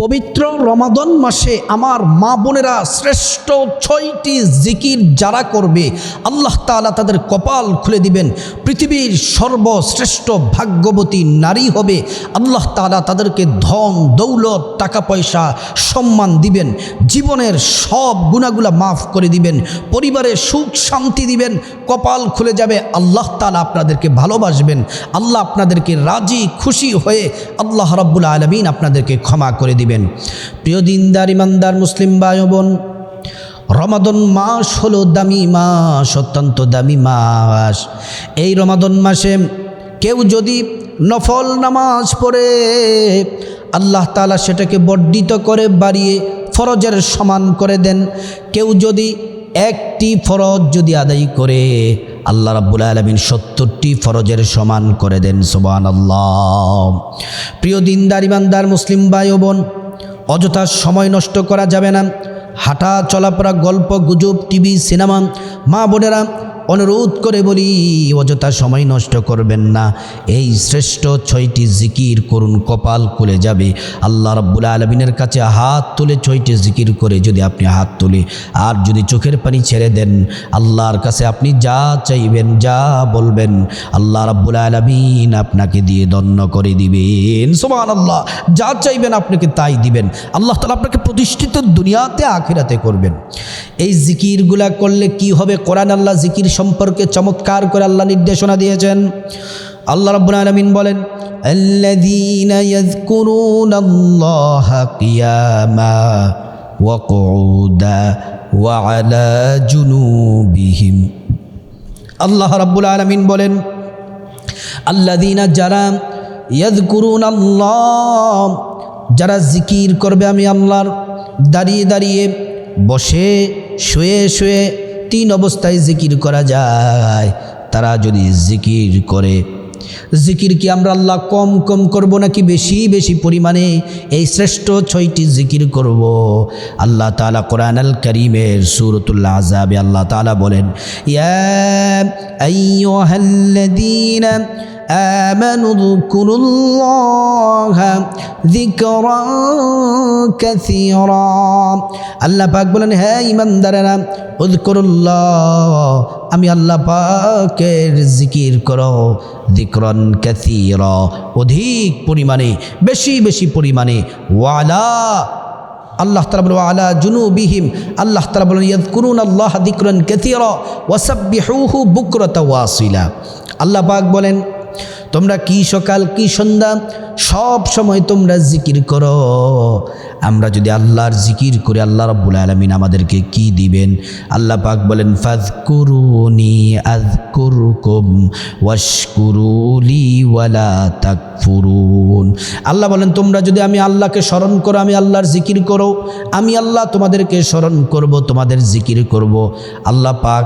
পবিত্র রমাদন মাসে আমার মা বোনেরা শ্রেষ্ঠ ছয়টি জিকির যারা করবে, আল্লাহ তাআলা তাদের কপাল খুলে দিবেন। পৃথিবীর সর্বশ্রেষ্ঠ ভাগ্যবতী নারী হবে, আল্লাহ তাআলা তাদেরকে ধন, দৌলত টাকা পয়সা সম্মান দিবেন। জীবনের সব গুণাগুলা মাফ করে দিবেন। পরিবারে সুখ, শান্তি দিবেন। কপাল খুলে যাবে, আল্লাহ তালা আপনাদেরকে ভালোবাসবেন। আল্লাহ আপনাদেরকে রাজি, খুশি হয়ে আল্লাহ রাব্বুল আলমিন আপনাদেরকে ক্ষমা করে দিবেন। প্রিয় দিনদার, ইমানদার, মুসলিম ভাই বোন, রমাদন মাস হলো দামি মাস, অত্যন্ত দামি মাস। এই রমাদন মাসে কেউ যদি নফল নামাজ পড়ে, আল্লাহ তাআলা সেটাকে বর্ধিত করে বাড়িয়ে ফরজের সমান করে দেন। কেউ যদি একটি ফরজ যদি আদায় করে আল্লাহ রাব্বুল আলমিন সত্তরটি ফরজের সমান করে দেন সোবান আল্লাহ প্রিয় দিনদার, ইমানদার, মুসলিম ভাই ও বোন, অযথা সময় নষ্ট করা যাবে না। হাঁটা, চলাফেরা, গল্প, গুজব, টিভি, সিনেমা, মা বোনেরা অনুরোধ করে বলি, অযথা সময় নষ্ট করবেন না। এই শ্রেষ্ঠ ছয়টি জিকির করুন, কপাল খুলে যাবে। আল্লাহ রাব্বুল আলমিনের কাছে হাত তুলে ছয়টি জিকির করে যদি আপনি হাত তুলে, আর যদি চোখের পানি ছেড়ে দেন, আল্লাহর কাছে আপনি যা চাইবেন, যা বলবেন, আল্লাহ রাব্বুল আলমিন আপনাকে দিয়ে দন্য করে দিবেন। সোমান আল্লাহ যা চাইবেন আপনাকে তাই দিবেন। আল্লাহ তালা আপনাকে প্রতিষ্ঠিত দুনিয়াতে, আখিরাতে করবেন। এই জিকিরগুলা করলে কি হবে? কোরআন আল্লাহ জিকির সম্পর্কে চমৎকার করে আল্লাহ নির্দেশনা দিয়েছেন আল্লাহ রাব্বুল আলামিন বলেন الذين يذكرون الله قياما وقعودا وعلى جنوبهم আল্লাহ রাব্বুল আলামিন বলেন আল্লাদিনা যারা ইয়াদকুরুন আল্লাহ যারা জিকির করবে আমি আল্লাহর দাঁড়িয়ে দাঁড়িয়ে বসে শুয়ে শুয়ে তিন অবস্থায় জিকির করা যায়। তারা যদি জিকির করে, জিকির কি আমরা আল্লাহ কম কম করব নাকি বেশি বেশি পরিমাণে? এই শ্রেষ্ঠ ছয়টি জিকির করব। আল্লাহ তালা কোরআন আল করিমের সুরতুল্লাহ আজাবে আল্লাহ তালা বলেন, ইয়া آمنوا اذكروا الله ذكرا كثيرا আল্লাহ পাক বলেন হ্যাঁ ইমানদারেরা উযকুরুল্লাহ আমি আল্লাহ পাকের জিকির করো যিকরন কাসীরা অধিক পরিমাণে বেশি বেশি পরিমাণে ওয়ালা আল্লাহ তালা বলবো আলা জুনুবিহিম আল্লাহ তালা বলেন ইয়াদকুরুন আল্লাহ দিকরন কাসীরা ওয়াসাব্বিহুহু বুকরাতা ওয়াসিলা আল্লাহ পাক বলেন তোমরা কি সকাল, কি সন্ধ্যা? সব সময় তোমরা জিকির করো। আমরা যদি আল্লাহর জিকির করে আল্লাহ রব্বুল আলমিন আমাদেরকে কি দিবেন? আল্লাহ পাক বলেন ফাজকুরুনি আজকুরকুম ওয়াশকুরুলি ওয়ালা তাক ফুরুন আল্লাহ বলেন, তোমরা যদি আমি আল্লাহকে স্মরণ করো, আমি আল্লাহর জিকির করো, আমি আল্লাহ তোমাদেরকে স্মরণ করব, তোমাদের জিকির করব। আল্লাহ পাক,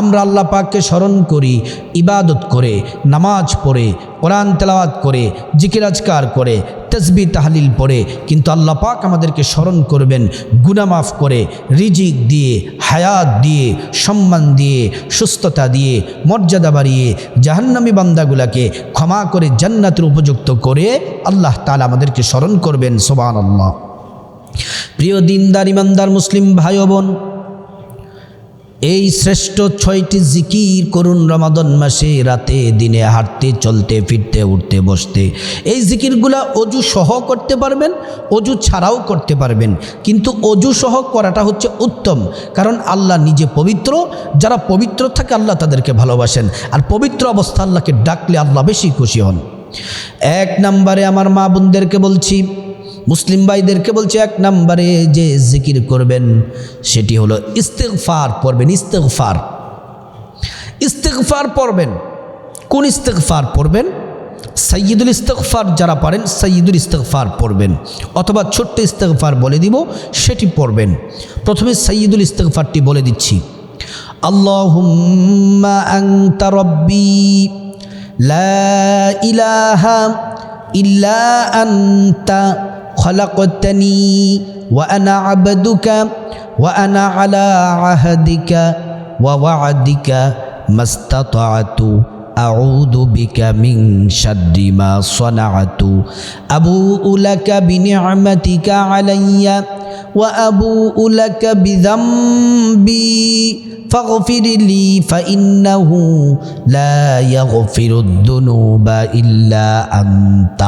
আমরা আল্লাহ পাককে স্মরণ করি, ইবাদত করে, নামাজ পড়ে কোরআন তেলাওয়াত করে জিকিরাজকার করে তসবি তাহলিল পড়ে, কিন্তু আল্লাহ পাক আমাদেরকে স্মরণ করবেন গুনামাফ করে, রিজিক দিয়ে, হায়াত দিয়ে, সম্মান দিয়ে, সুস্থতা দিয়ে, মর্যাদা বাড়িয়ে, জাহান্নামী বান্দাগুলাকে ক্ষমা করে জান্নাতের উপযুক্ত করে আল্লাহ তালা আমাদেরকে স্মরণ করবেন সোবান আল্লাহ প্রিয় দিনদার, ইমানদার, মুসলিম ভাই বোন এই শ্রেষ্ঠ ছয়টি জিকির করুন রমাদন মাসে, রাতে, দিনে, হাঁটতে, চলতে, ফিরতে, উঠতে, বসতে। এই জিকিরগুলা অজু সহ করতে পারবেন, অজু ছাড়াও করতে পারবেন। কিন্তু অজু সহ করাটা হচ্ছে উত্তম, কারণ আল্লাহ নিজে পবিত্র। যারা পবিত্র থাকে আল্লাহ তাদেরকে ভালোবাসেন, আর পবিত্র অবস্থা আল্লাহকে ডাকলে আল্লাহ বেশি খুশি হন। এক নম্বরে আমার মা বোনদেরকে বলছি মুসলিম ভাইদেরকে বলছে, এক নম্বরে যে জিকির করবেন, সেটি হলো ইস্তেকফার পড়বেন ইস্তেকফার ইস্তেকফার পড়বেন। কোন ইস্তেকফার পড়বেন? সৈয়দুল ইস্তেকফার যারা পারেন সৈয়দুল ইস্তেকফার পড়বেন। অথবা ছোট্ট ইস্তেকফার বলে দিব, সেটি পড়বেন। প্রথমে সৈয়দুল ইস্তেকফারটি বলে দিচ্ছি। আল্লাহুম্মা আংতা লা ইলাহা ইল্লা আন্তা خلقتني وأنا عبدك وأنا على عهدك ووعدك ما استطعت. أعوذ بك من شر ما صنعت. أبوء لك بنعمتك علي وأبوء لك بذنبي. فاغفر لي فإنه لا يغفر الذنوب إلا أنت.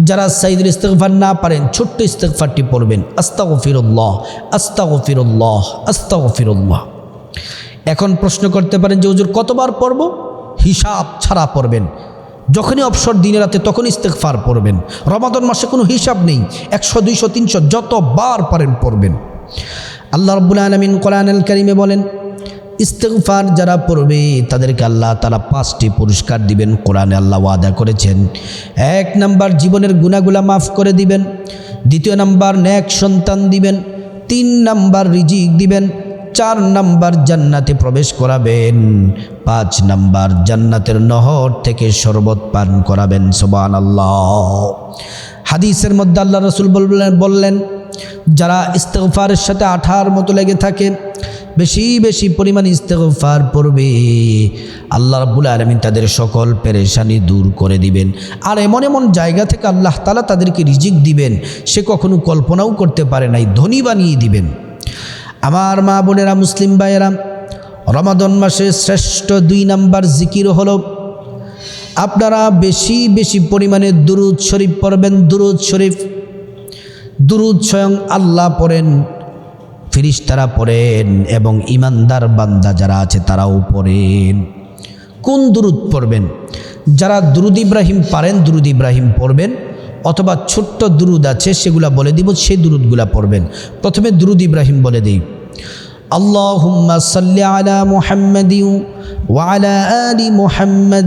যারা সাইদুল ইস্তেকফার না পারেন, ছোট্ট ইস্তেকফারটি পড়বেন। আস্তাগ ফিরুল্লাহ আস্তাগ ফিরুল্লাহ আস্তাগ ফিরুল্লাহ এখন প্রশ্ন করতে পারেন যে, হুজুর, কতবার পড়ব? হিসাব ছাড়া পড়বেন। যখনই অবসর দিনে রাতে তখন ইস্তেকফার পড়বেন। রমাদন মাসে কোনো হিসাব নেই। একশো, দুইশো, তিনশো, যতবার পারেন পড়বেন। আল্লাহ রব্বুল আলমিন কোরআন আল করিমে বলেন ইস্তেগফার যারা পড়বে, তাদেরকে আল্লাহ তারা পাঁচটি পুরস্কার দিবেন, কোরআনে আল্লাহ ওয়াদা করেছেন। এক নাম্বার, জীবনের গুণাগুলা মাফ করে দিবেন। দ্বিতীয় নাম্বার ন্যাক সন্তান দিবেন। তিন নাম্বার, রিজিক দিবেন। চার নাম্বার, জান্নাতে প্রবেশ করাবেন। পাঁচ নাম্বার, জান্নাতের নহর থেকে শরবত পান করাবেন সোবান আল্লাহ হাদিসের মধ্যে আল্লাহ রসুল বললেন বললেন, যারা ইস্তেগফারের সাথে আঠার মতো লেগে থাকে বেশি বেশি পরিমাণ ইস্তেগফার পড়বে। আল্লাহ রাব্বুল আলমিন তাদের সকল পেরেশানি দূর করে দিবেন। আর এমন এমন জায়গা থেকে আল্লাহ তালা তাদেরকে রিজিক দিবেন, সে কখনো কল্পনাও করতে পারে নাই, ধনী বানিয়ে দিবেন। আমার মা বোনেরা, মুসলিম ভাইয়েরা, রমাদন মাসে শ্রেষ্ঠ দুই নাম্বার জিকির হলো, আপনারা বেশি বেশি পরিমাণে দুরুদ শরীফ পড়বেন, দুরুদ শরীফ। দুরুদ স্বয়ং আল্লাহ পড়েন ফিরিস তারা পড়েন এবং ইমানদার বান্দা যারা আছে তারাও পড়েন। কোন দুরুদ পড়বেন? যারা দুরুদ ইব্রাহিম পারেন, দুরুদ ইব্রাহিম পড়বেন, অথবা ছোট্ট দুরুদ আছে, সেগুলা বলে দিব, সেই দুরুদগুলা পড়বেন। প্রথমে দুরুদ ইব্রাহিম বলে দিই। আল্লাহ সাল্লা আলা মুহাম্মাদিউ ওয়ালা আলী মুহাম্মদ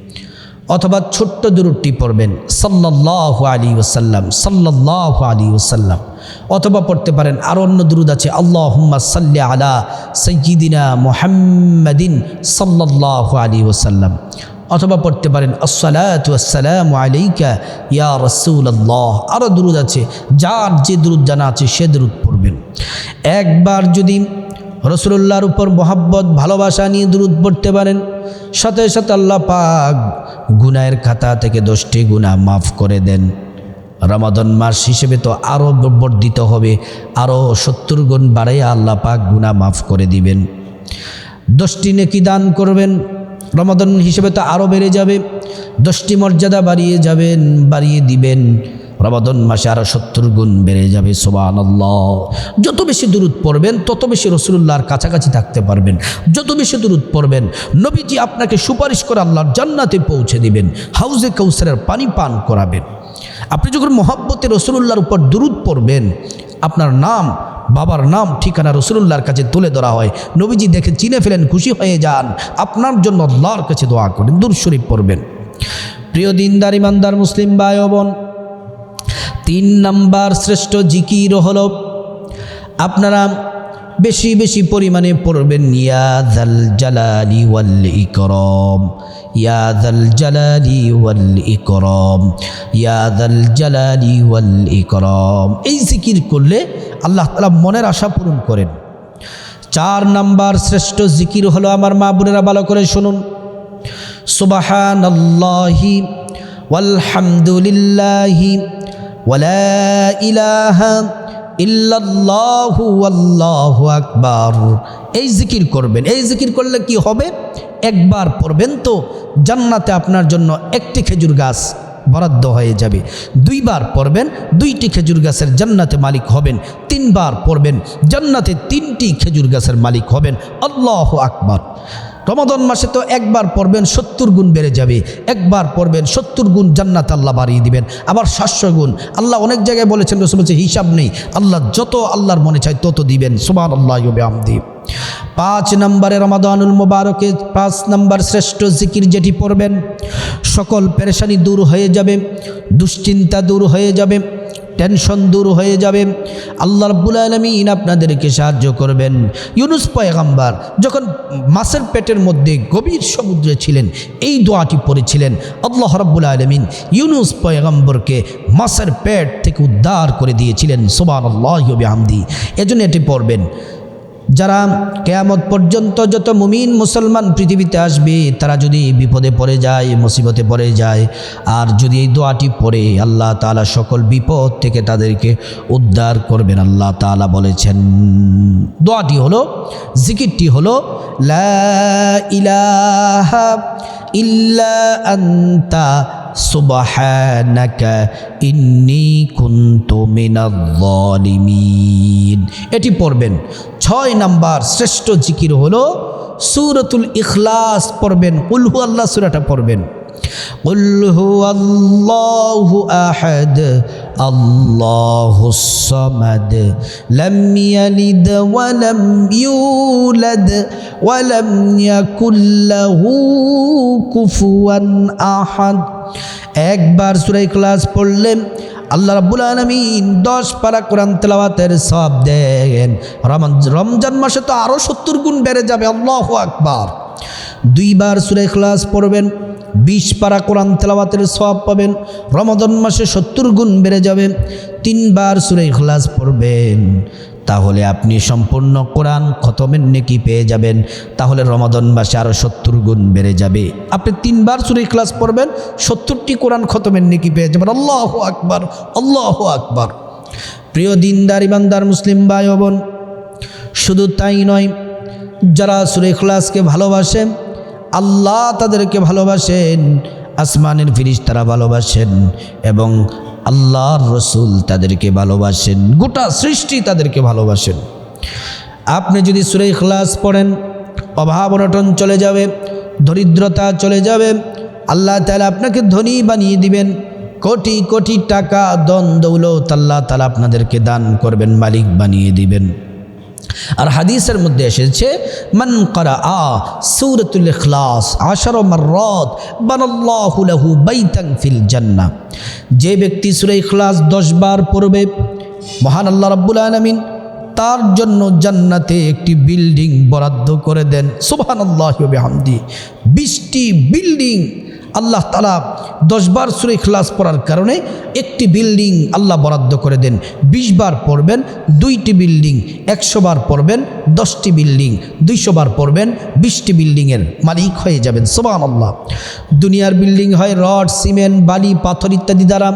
অথবা ছোট্ট দূরটি পড়বেন। সাল্লাহ আলী ওসাল্লাম সাল্লাহ আলী ওসাল্লাম অথবা পড়তে পারেন, আর অন্য দুরুদ আছে আল্লাহ সাল্লি আলা সৈয়দিনা মোহাম্মদিন সাল্লাহ আলী ওসাল্লাম অথবা পড়তে পারেন আসসালাম আলাইকা ইয়া রসুল আল্লাহ আরও দুরুদ আছে, যার যে দুরুদ জানা আছে, সে দুরুদ পড়বেন। একবার যদি রসুল্লাহর উপর মোহাব্বত, ভালোবাসা নিয়ে দুরুদ পড়তে পারেন। সাথে সাথে আল্লাহ পাক গুনায়ের খাতা থেকে দশটি গুণা মাফ করে দেন। রমাদন মাস হিসেবে তো আরও বর্ধিত হবে আরও সত্তর গুণ বাড়াইয়া আল্লাহ পাক গুণা মাফ করে দিবেন। দশটি নেকি দান করবেন, রমাদন হিসেবে তো আরও বেড়ে যাবে। দশটি মর্যাদা বাড়িয়ে যাবেন, বাড়িয়ে দিবেন। রমাদন মাসে আরও সত্তর গুণ বেড়ে যাবে সোবান আল্লাহ যত বেশি দূরত পড়বেন, তত বেশি রসুল্লাহর কাছাকাছি থাকতে পারবেন। যত বেশি দূরত পড়বেন, নবীজি আপনাকে সুপারিশ করে আল্লাহর জান্নাতে পৌঁছে দিবেন, হাউজে কৌসারের পানি পান করাবেন। আপনি যখন মহাব্বতে রসুল্লাহর উপর দূরত পড়বেন, আপনার নাম, বাবার নাম, ঠিকানা রসুল্লাহর কাছে তুলে ধরা হয়। নবীজি দেখে চিনে ফেলেন, খুশি হয়ে যান। আপনার জন্য আল্লাহর কাছে দোয়া করেন দূর শরীফ পড়বেন। প্রিয় দিনদার, ইমানদার, মুসলিম ভাই বোন তিন নাম্বার শ্রেষ্ঠ জিকির হল, আপনারা বেশি বেশি পরিমাণে পড়বেন ইয়াদাল জালালি ওয়াল ইকরম ইয়াদাল জালালি ওয়াল ইকরম ইয়াদাল জালালি ওয়াল ইকরম। এই জিকির করলে আল্লাহ তালা মনের আশা পূরণ করেন। চার নাম্বার শ্রেষ্ঠ জিকির হলো, আমার মা বোনেরা ভালো করে শুনুন। সুবাহান আল্লাহি ওয়ালহামদুলিল্লাহি ওয়ালা ইলাহা ইল্লাল্লাহু আল্লাহু আকবার। এই জিকির করবেন। এই জিকির করলে কি হবে? একবার পড়বেন তো জান্নাতে আপনার জন্য একটি খেজুর গাছ বরাদ্দ হয়ে যাবে। দুইবার পড়বেন, দুইটি খেজুর গাছের জান্নাতে মালিক হবেন। তিনবার পড়বেন, জান্নাতে তিনটি খেজুর গাছের মালিক হবেন। আল্লাহ আকবার। রমাদন মাসে তো একবার পড়বেন সত্তর গুণ বেড়ে যাবে। একবার পড়বেন সত্তর গুণ জান্নাত আল্লাহ বাড়িয়ে দিবেন। আবার সাতশো গুণ। আল্লাহ অনেক জায়গায় বলেছেন, রসুল বলছে, হিসাব নেই। আল্লাহ যত আল্লাহর মনে চায় তত দিবেন। সুমান আল্লাহ আমদি পাঁচ নম্বরে রমাদানুল মোবারকে, পাঁচ নম্বর শ্রেষ্ঠ জিকির যেটি পড়বেন, সকল পেরেশানি দূর হয়ে যাবে, দুশ্চিন্তা দূর হয়ে যাবে। টেনশন দূর হয়ে যাবে। আল্লাহ রব্বুল আলমিন আপনাদেরকে সাহায্য করবেন। ইউনুস পয়গাম্বার যখন মাসের পেটের মধ্যে গভীর সমুদ্রে ছিলেন, এই দোয়াটি পড়েছিলেন। আল্লাহ রব্বুল আলমিন ইউনুস পয়গাম্বরকে মাসের পেট থেকে উদ্ধার করে দিয়েছিলেন। সোবান আল্লাহ হামদি এজন্য এটি পড়বেন। যারা কেয়ামত পর্যন্ত যত মুমিন মুসলমান পৃথিবীতে আসবে, তারা যদি বিপদে পড়ে যায়, মুসিবতে পড়ে যায়, আর যদি এই দোয়াটি পড়ে, আল্লাহ তাআলা সকল বিপদ থেকে তাদেরকে উদ্ধার করবেন। আল্লাহ তাআলা বলেছেন, দোয়াটি হলো, জিকিরটি হলো, লা ইলাহা ইল্লা আন্তা সুবহানাকা ইন্নি কুনতু মিনাল জালিমিন এটি পড়বেন ছয় নাম্বার শ্রেষ্ঠ জিকির হলো সূরাতুল ইখলাস পড়বেন উলহু আল্লাহ সূরাটা পড়বেন قل هو الله أحد الله الصمد لم يلد ولم يولد ولم يكن له كفوا أحد একবার সুরাই ক্লাস পড়লেন আল্লাহ রাব্বুল আলমিন দশ পারা কোরআন তেলাওয়াতের সব দেন। রমজান মাসে তো আরও সত্তর গুণ বেড়ে যাবে, আল্লাহ আকবার। দুইবার সুরে ক্লাস পড়বেন, বিশ পারা কোরআন তেলাওয়াতের সব পাবেন, রমজান মাসে সত্তর গুণ বেড়ে যাবে, তিনবার সুরে ক্লাস পড়বেন। তাহলে আপনি সম্পূর্ণ কোরআন খতমের নেকি পেয়ে যাবেন। তাহলে রমাদন মাসে আরও সত্তর গুণ বেড়ে যাবে। আপনি তিনবার সুরে ক্লাস পড়বেন, সত্তরটি কোরআন খতমের নেকি পেয়ে যাবেন। আল্লাহ আকবার, আল্লাহ আকবর। প্রিয় দিনদার, ইমানদার, মুসলিম ভাই বোন শুধু তাই নয়, যারা সুরে ক্লাসকে ভালোবাসেন, আল্লাহ তাদেরকে ভালোবাসেন, আসমানের ফিরিস তারা ভালোবাসেন, এবং আল্লাহর রসুল তাদেরকে ভালোবাসেন। গোটা সৃষ্টি তাদেরকে ভালোবাসেন। আপনি যদি সুরে ইখলাস পড়েন, অভাব অনটন চলে যাবে, দরিদ্রতা চলে যাবে, আল্লাহ তালা আপনাকে ধনী বানিয়ে দিবেন। কোটি কোটি টাকা দন দৌলত আল্লাহ তালা আপনাদেরকে দান করবেন, মালিক বানিয়ে দিবেন। আর হাদিসের মধ্যে এসেছে, মান করা আ ইখলাস ফিল জান্নাহ। যে ব্যক্তি সূরা ইখলাস 10 বার পড়বে, মহান আল্লাহ রাব্বুল আলামিন তার জন্য জান্নাতে একটি বিল্ডিং বরাদ্দ করে দেন। সুবহানাল্লাহি ওয়া বিহামদি। 20টি বিল্ডিং আল্লাহ তালা দশবার সুরে খ্লাস পড়ার কারণে একটি বিল্ডিং আল্লাহ বরাদ্দ করে দেন। বিশ বার পড়বেন, দুইটি বিল্ডিং একশো বার পড়বেন, দশটি বিল্ডিং দুইশো বার পড়বেন, বিশটি বিল্ডিংয়ের মালিক হয়ে যাবেন। সোবান আল্লাহ দুনিয়ার বিল্ডিং হয় রড, সিমেন্ট, বালি, পাথর ইত্যাদি দ্বারা।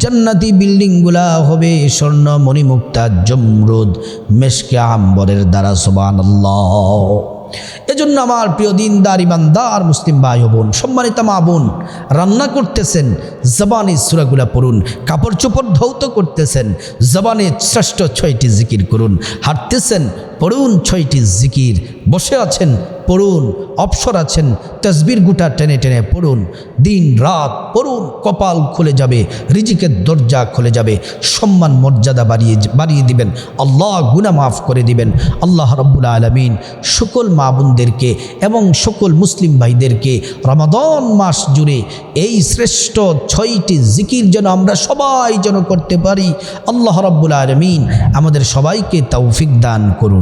জান্নাতি বিল্ডিংগুলা হবে স্বর্ণ, মণিমুক্তা, জমরুদ, মেশকে আম্বরের দ্বারা। সোবান আল্লাহ এজন্য আমার প্রিয় দিনদার, ইমানদার মুসলিম ভাই বোন, সম্মানিত মা বোন, রান্না করতেছেন, জবানে সুরাগুলা পড়ুন কাপড় চোপড় ধৌত করতেছেন, জবানে শ্রেষ্ঠ ছয়টি জিকির করুন, হাঁটতেছেন, পড়ুন ছয়টি জিকির, বসে আছেন পড়ুন, অবসর আছেন, তসবির গুটা টেনে টেনে পড়ুন। দিন রাত পড়ুন, কপাল খুলে যাবে, রিজিকের দরজা খুলে যাবে, সম্মান, মর্যাদা বাড়িয়ে বাড়িয়ে দিবেন, আল্লাহ গুনা মাফ করে দিবেন। আল্লাহ রব্বুল আলমিন সকল মা বোনদেরকে এবং সকল মুসলিম ভাইদেরকে রমাদন মাস জুড়ে এই শ্রেষ্ঠ ছয়টি জিকির যেন আমরা সবাই যেন করতে পারি, আল্লাহ রব্বুল আলমিন আমাদের সবাইকে তৌফিক দান করুন।